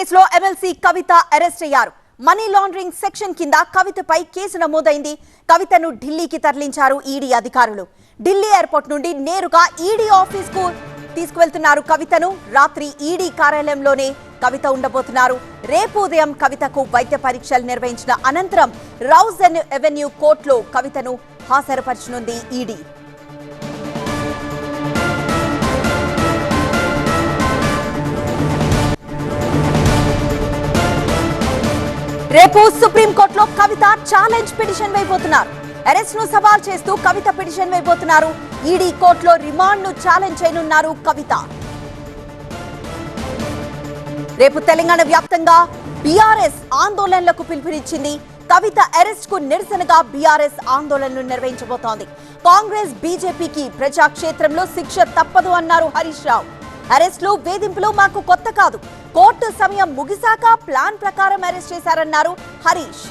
కేసులో MLC Kavitha arrest అయ్యారు. Money laundering section కింద కవితపై కేసు నమోదైంది. కవితను ఢిల్లీకి తరలించారు ఈడీ అధికారులు. ఢిల్లీ ఎయిర్పోర్ట్ నుండి నేరుగా ఈడీ ఆఫీస్కు తీసుకువెళ్తున్నారు కవితను. రాత్రి ఈడీ కార్యాలయంలోనే కవిత ఉండబోతున్నారు. రేపు ఉదయం కవితకు వైద్య పరీక్షలు నిర్వహించిన అనంతరం రౌజ్ ఎవెన్యూ కోర్టులో కవితను హాజరుపరచనుంది ఈడీ. రేపు సుప్రీంకోర్టులో కవిత ఛాలెంజ్ పిటిషన్ వేయబోతున్నారు. అరెస్ట్ను సవాల్ చేస్తూ కవిత పిటిషన్ వేయబోతున్నారు. ఈడీ కోర్టులో రిమాండ్ను ఛాలెంజ్ చేయనున్నారు కవిత. రేపు తెలంగాణ వ్యాప్తంగా బీఆర్ఎస్ ఆందోళనలకు పిలుపునిచ్చింది. కవిత అరెస్ట్కు నిరసనగా బీఆర్ఎస్ ఆందోళనలు నిర్వహించబోతోంది. కాంగ్రెస్ బీజేపీకి ప్రజాక్షేత్రంలో శిక్ష తప్పదు అన్నారు హరీష్ రావు. అరెస్టులు వేధింపులు మాకు కొత్త కాదు. కోర్టు సమయం ముగిశాక ప్లాన్ ప్రకారం అరెస్ట్ చేశారన్నారు హరీష్.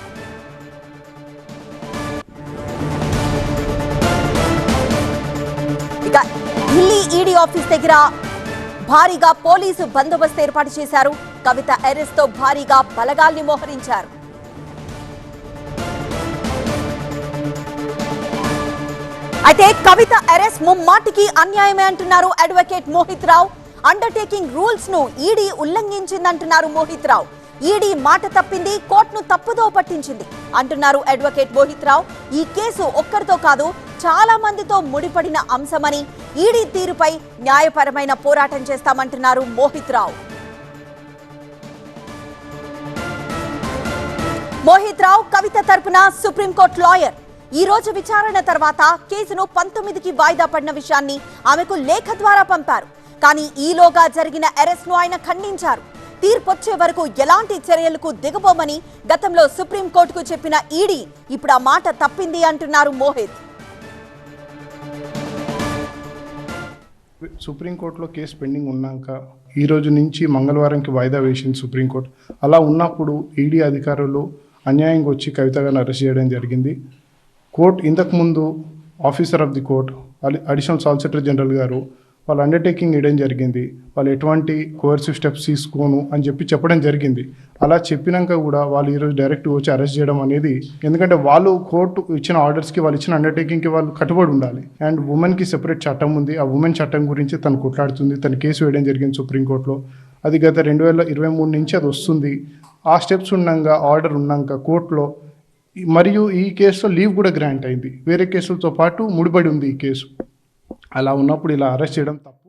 ఇక ఢిల్లీ ఈడీ ఆఫీస్ దగ్గర భారీగా పోలీసు బందోబస్తు ఏర్పాటు చేశారు. కవిత అరెస్ట్తో భారీగా బలగాల్ని మోహరించారు. అయితే కవిత అరెస్ట్ ముమ్మాటికి అన్యాయమే అంటున్నారు అడ్వకేట్ మోహిత్ రావు. అండర్టేకింగ్ రూల్స్ను ఈడీ ఉల్లంఘించిందంటున్నారు మోహిత్ రావు ఈడీ మాట తప్పింది కోర్టును తప్పుదో పట్టించింది. అంటున్నారు అడ్వకేట్ మోహిత్ రావు ఈ కేసు ఒక్కరితో కాదు చాలా మందితో ముడిపడిన అంశమని ఈడీ తీరుపై న్యాయపరమైన పోరాటం చేస్తామంటున్నారు మోహిత్ రావు మోహిత్ రావు కవిత తరపున సుప్రీంకోర్టు లాయర్. ఈ రోజు విచారణ తర్వాత కేసును పంతొమ్మిదికి వాయిదా పడిన విషయాన్ని ఆమెకు లేఖ ద్వారా పంపారు. కానీ ఈలోగా జరిగిన అరెస్ట్ను ఆయన ఖండించారు. తీర్పొచ్చే వరకు ఎలాంటి చర్యలకు దిగబోమని గతంలో సుప్రీంకోర్టుకు చెప్పిన ఈడీ ఇప్పుడు ఆ మాట తప్పింది అంటున్నారు మోహిత్. సుప్రీంకోర్టులో కేసు పెండింగ్ ఉన్నాక ఈ రోజు నుంచి మంగళవారంకి వాయిదా వేసింది సుప్రీంకోర్టు. అలా ఉన్నప్పుడు ఈడీ అధికారులు అన్యాయంగా వచ్చి కవిత గారిని అరెస్ట్ చేయడం జరిగింది. కోర్టు ఇంతకుముందు officer of the court additional solicitor general గారు వాళ్ళు అండర్టేకింగ్ ఇవ్వడం జరిగింది. వాళ్ళు ఎటువంటి కోర్సివ్ స్టెప్స్ తీసుకోను అని చెప్పి చెప్పడం జరిగింది. అలా చెప్పినాక కూడా వాళ్ళు ఈరోజు డైరెక్ట్ వచ్చి అరెస్ట్ చేయడం అనేది ఎందుకంటే వాళ్ళు కోర్టు ఇచ్చిన ఆర్డర్స్కి వాళ్ళు ఇచ్చిన అండర్టేకింగ్కి వాళ్ళు కట్టుబడి ఉండాలి. అండ్ ఉమెన్కి సెపరేట్ చట్టం ఉంది. ఆ ఉమెన్ చట్టం గురించి తను కొట్లాడుతుంది. తన కేసు వేయడం జరిగింది సుప్రీంకోర్టులో అది గత రెండు వేల ఇరవై మూడు నుంచి అది వస్తుంది. ఆ స్టెప్స్ ఉన్నాక ఆర్డర్ ఉన్నాక కోర్టులో మరియు ఈ కేసులో లీవ్ కూడా గ్రాంట్ అయింది. వేరే కేసులతో పాటు ముడిపడి ఉంది ఈ కేసు అలా ఉన్నప్పుడు ఇలా అరెస్ట్ చేయడం తప్పు?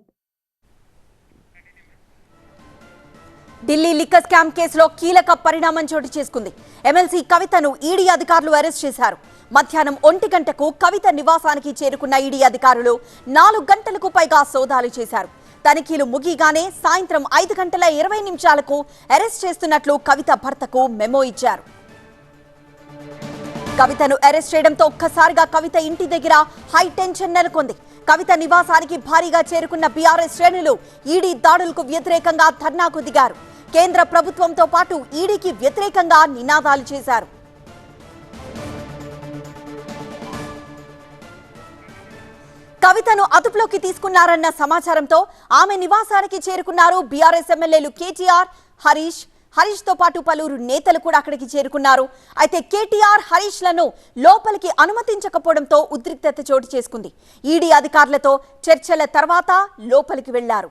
ఢిల్లీ లిక్కర్ స్కామ్ కేసులో కీలక పరిణామం చోటు చేసుకుంది. ఎమ్మెల్సీ కవితను ఈడీ అధికారులు అరెస్ట్ చేశారు. మధ్యాహ్నం ఒంటి గంటకు కవిత నివాసానికి చేరుకున్న ఈడీ అధికారులు నాలుగు గంటలకు పైగా సోదాలు చేశారు. తనిఖీలు ముగిగానే సాయంత్రం ఐదు గంటల ఇరవై నిమిషాలకు అరెస్ట్ చేస్తున్నట్లు కవిత భర్తకు మెమో ఇచ్చారు. కవితను అరెస్ట్ చేయడంతో ఒక్కసారిగా కవిత ఇంటి దగ్గర హై టెన్షన్ నెలకొంది. కవిత నివాసానికి భారీగా చేరుకున్న బీఆర్ఎస్ శ్రేణులు ఈడీ దాడులకు వ్యతిరేకంగా ధర్నాకు దిగారు. కేంద్ర ప్రభుత్వంతో పాటు ఈడీకి వ్యతిరేకంగా నినాదాలు చేశారు. కవితను అదుపులోకి తీసుకున్నారన్న సమాచారంతో ఆమె నివాసానికి చేరుకున్నారు బీఆర్ఎస్ ఎమ్మెల్యేలు కేటీఆర్ హరీష్ హరీష్తో పాటు పలువురు నేతలు కూడా అక్కడికి చేరుకున్నారు. అయితే కేటీఆర్ హరీష్లను లోపలికి అనుమతించకపోవడంతో ఉద్రిక్తత చోటు చేసుకుంది. ఈడీ అధికారులతో చర్చల తర్వాత లోపలికి వెళ్ళారు.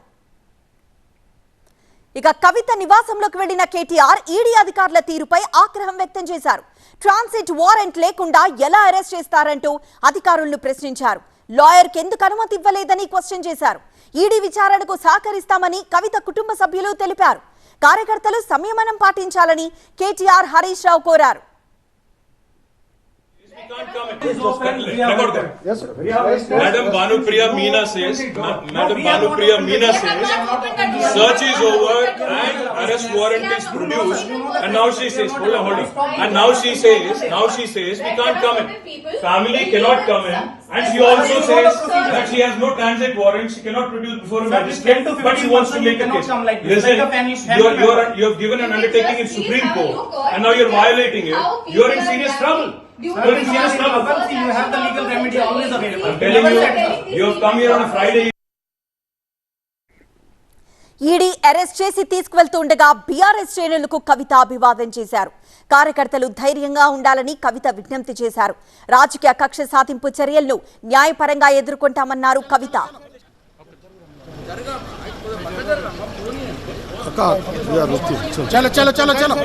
ఇక కవిత నివాసంలోకి వెళ్ళిన కేటీఆర్ ఈడీ అధికారుల తీరుపై ఆగ్రహం వ్యక్తం చేశారు. ట్రాన్సిట్ వారెంట్ లేకుండా ఎలా అరెస్ట్ చేస్తారంటూ అధికారులను ప్రశ్నించారు. లాయర్కి ఎందుకు అనుమతి ఇవ్వలేదని క్వశ్చన్ చేశారు. ఈడీ విచారణకు సహకరిస్తామని కవిత కుటుంబ సభ్యులు తెలిపారు. కార్యకర్తలు సంయమనం పాటించాలని కేటీఆర్ హరీష్ రావు కోరారు. Madam Banupriya Meena says, Ma- Madam Banupriya Meena says, search is over and arrest warrant is produced. And now she says, hold on, hold on. And now she says, now she says, we can't come in. Family cannot come in. And she also says that she has no transit warrant, she cannot produce before a magistrate, 10 to but she 15 wants to make a case. come like this. Listen, Like a family- you're, you're, you have given an undertaking in Supreme Court, and now you're violating it. You're in serious reacting? trouble. Do you You're in think serious that trouble. You have the legal remedy always available. I'm telling you have come here on a Friday. ED arrest చేసి తీసుకువెళ్తుండగా BRS శ్రేణులకు కవిత అభివాదం చేశారు. కార్యకర్తలు ధైర్యంగా ఉండాలని కవిత విజ్ఞప్తి చేశారు. రాజకీయ కక్ష సాధింపు చర్యలను న్యాయపరంగా ఎదుర్కొంటామన్నారు కవిత. అక్క చలో చలో చలో చలో